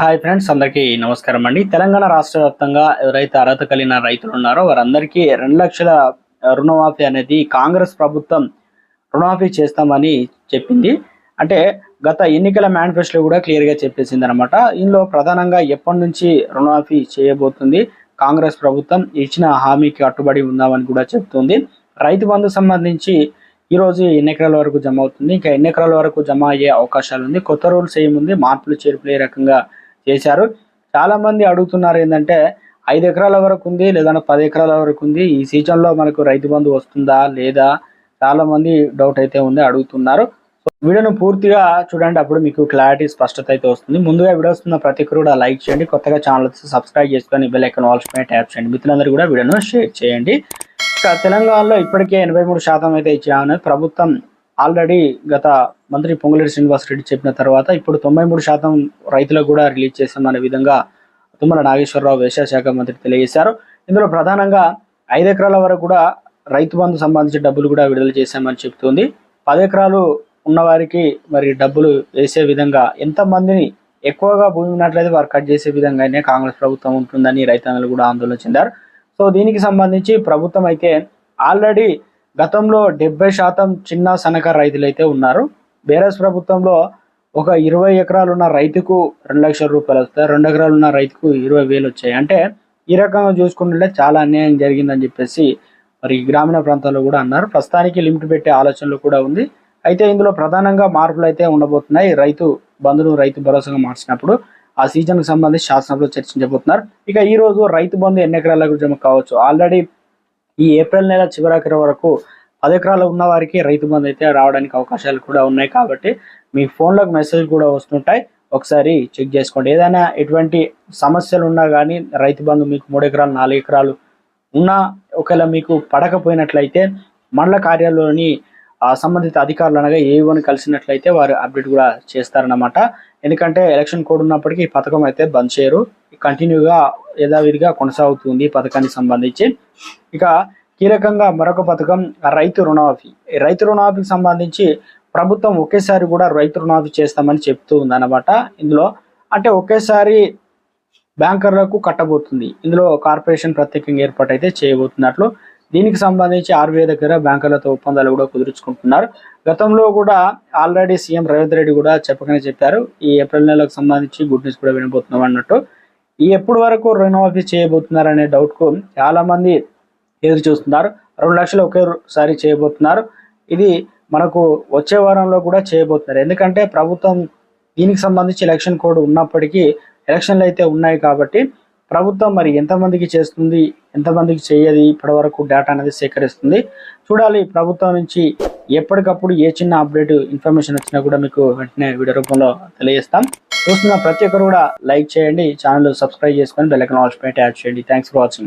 Hi friends అందరికీ నమస్కారం అండి. తెలంగాణ రాష్ట్ర వ్యాప్తంగా ఎవరైతే అర్హత కలిగిన రైతులు ఉన్నారో వారందరికీ రెండు లక్షల రుణమాఫీ అనేది కాంగ్రెస్ ప్రభుత్వం రుణమాఫీ చేస్తామని చెప్పింది. అంటే గత ఎన్నికల మేనిఫెస్టో కూడా క్లియర్గా చెప్పేసింది అనమాట ఇందులో ప్రధానంగా ఎప్పటి నుంచి రుణమాఫీ చేయబోతుంది? కాంగ్రెస్ ప్రభుత్వం ఇచ్చిన హామీకి కట్టుబడి ఉందామని కూడా చెప్తుంది. రైతు బంధు సంబంధించి ఈ రోజు ఎన్ని ఎకరాల వరకు జమ అవుతుంది? ఇంకా ఎన్ని ఎకరాల వరకు జమ అయ్యే అవకాశాలు ఉంది? కొత్త రూల్స్ ఏముంది? మార్పులు చేర్పులు ఏ రకంగా చేశారు. చాలా మంది అడుగుతున్నారు ఏంటంటే ఐదు ఎకరాల వరకు ఉంది లేదంటే పది ఎకరాల వరకు ఉంది. ఈ సీజన్లో మనకు రైతు బంధు వస్తుందా లేదా చాలా మంది డౌట్ అయితే ఉంది అడుగుతున్నారు. సో వీడియోను పూర్తిగా చూడండి. అప్పుడు మీకు క్లారిటీ స్పష్టత అయితే వస్తుంది. ముందుగా వీడియో వస్తున్న ప్రతి ఒక్కరు కూడా లైక్ చేయండి. కొత్తగా ఛానల్ సబ్స్క్రైబ్ చేసుకొని బెల్ ఐకాన్ ఆల్స్ పైన ట్యాప్ చేయండి. మిత్రులందరూ కూడా వీడియోను షేర్ చేయండి. ఇక తెలంగాణలో ఇప్పటికే ఎనభై మూడు శాతం అయితే ఇచ్చామని ప్రభుత్వం ఆల్రెడీ గత మంత్రి పొంగులేటి శ్రీనివాస్ రెడ్డి చెప్పిన తర్వాత ఇప్పుడు తొంభై మూడు శాతం రైతులకు కూడా రిలీజ్ చేస్తామనే విధంగా తుమ్మల నాగేశ్వరరావు వ్యవసాయ శాఖ మంత్రి తెలియజేశారు. ఇందులో ప్రధానంగా ఐదు ఎకరాల వరకు కూడా రైతు బంధు సంబంధించి డబ్బులు కూడా విడుదల చేశామని చెప్తుంది పది ఎకరాలు ఉన్నవారికి మరి డబ్బులు వేసే విధంగా ఎంతమందిని ఎక్కువగా భూమి ఉన్నట్లయితే వారు కట్ చేసే విధంగానే కాంగ్రెస్ ప్రభుత్వం ఉంటుందని రైతాంగాలు కూడా ఆందోళన చెందారు. సో దీనికి సంబంధించి ప్రభుత్వం అయితే ఆల్రెడీ గతంలో డెబ్బై శాతం చిన్న సన్నకారు రైతులైతే ఉన్నారు. బీఆర్ఎస్ ప్రభుత్వంలో ఒక ఇరవై ఎకరాలు ఉన్న రైతుకు రెండు లక్షల రూపాయలు వస్తాయి. రెండు ఎకరాలు ఉన్న రైతుకు ఇరవై వేలు వచ్చాయి. అంటే ఈ రకంగా చూసుకుంటుంటే చాలా అన్యాయం జరిగిందని చెప్పేసి మరి గ్రామీణ ప్రాంతాల్లో కూడా అన్నారు. ప్రస్తుతానికి లిమిట్ పెట్టే ఆలోచనలు కూడా ఉంది. అయితే ఇందులో ప్రధానంగా మార్పులు అయితే ఉండబోతున్నాయి. రైతు బంధును రైతు భరోసాగా మార్చినప్పుడు ఆ సీజన్కు సంబంధించి శాసనసభలో చర్చించబోతున్నారు. ఇక ఈ రోజు రైతు బంధు ఎన్ని ఎకరాలకు జమ కావచ్చు. ఆల్రెడీ ఈ ఏప్రిల్ నెల చివరాఖరి వరకు పది ఎకరాలు ఉన్న వారికి రైతు బంధు అయితే రావడానికి అవకాశాలు కూడా ఉన్నాయి కాబట్టి మీ ఫోన్లకు మెసేజ్ కూడా వస్తుంటాయి. ఒకసారి చెక్ చేసుకోండి. ఏదైనా ఎటువంటి సమస్యలు ఉన్నా కానీ రైతు బంధు మీకు మూడు ఎకరాలు నాలుగు ఎకరాలు ఉన్నా ఒకవేళ మీకు పడకపోయినట్లయితే మండల కార్యాలయంలోని ఆ సంబంధిత అధికారులు అనగా ఏవోని కలిసినట్లయితే వారు అప్డేట్ కూడా చేస్తారన్నమాట. ఎందుకంటే ఎలక్షన్ కోడ్ ఉన్నప్పటికీ ఈ పథకం అయితే బంద్ చేయరు. కంటిన్యూగా యథావిధిగా కొనసాగుతుంది ఈ పథకానికి సంబంధించి. ఇక కీలకంగా మరొక పథకం రైతు రుణమాఫీ. రైతు రుణమాఫీకి సంబంధించి ప్రభుత్వం ఒకేసారి కూడా రైతు రుణమాఫీ చేస్తామని చెప్తూ ఉందన్నమాట. ఇందులో అంటే ఒకేసారి బ్యాంకర్లకు కట్టబోతుంది. ఇందులో కార్పొరేషన్ ప్రత్యేకంగా ఏర్పాటు అయితే చేయబోతున్నట్లు దీనికి సంబంధించి ఆర్బీఐ దగ్గర బ్యాంకర్లతో ఒప్పందాలు కూడా కుదుర్చుకుంటున్నారు. గతంలో కూడా ఆల్రెడీ సీఎం రేవంత్ రెడ్డి కూడా చెప్పకనే చెప్పారు. ఈ ఏప్రిల్ నెలకు సంబంధించి గుడ్ న్యూస్ కూడా వినబోతున్నాం అన్నట్టు. ఈ ఎప్పటి వరకు రుణమాఫీ చేయబోతున్నారు అనే డౌట్కు చాలామంది ఎదురు చూస్తున్నారు. రెండు లక్షలు ఒకేసారి చేయబోతున్నారు. ఇది మనకు వచ్చే వారంలో కూడా చేయబోతున్నారు. ఎందుకంటే ప్రభుత్వం దీనికి సంబంధించి ఎలక్షన్ కోడ్ ఉన్నప్పటికీ ఎలక్షన్లు అయితే ఉన్నాయి కాబట్టి ప్రభుత్వం మరి ఎంతమందికి చేస్తుంది ఎంతమందికి చేయది ఇప్పటి వరకు డేటా అనేది సేకరిస్తుంది. చూడాలి ప్రభుత్వం నుంచి ఎప్పటికప్పుడు ఏ చిన్న అప్డేట్ ఇన్ఫర్మేషన్ వచ్చినా కూడా మీకు వెంటనే వీడియో రూపంలో తెలియజేస్తాం. చూస్తున్న ప్రతి ఒక్కరు కూడా లైక్ చేయండి ఛానల్ సబ్స్క్రైబ్ చేసుకొని బెల్లకన్ ఐకాన్ ఆల్స్ పై చేయండి. Thanks for watching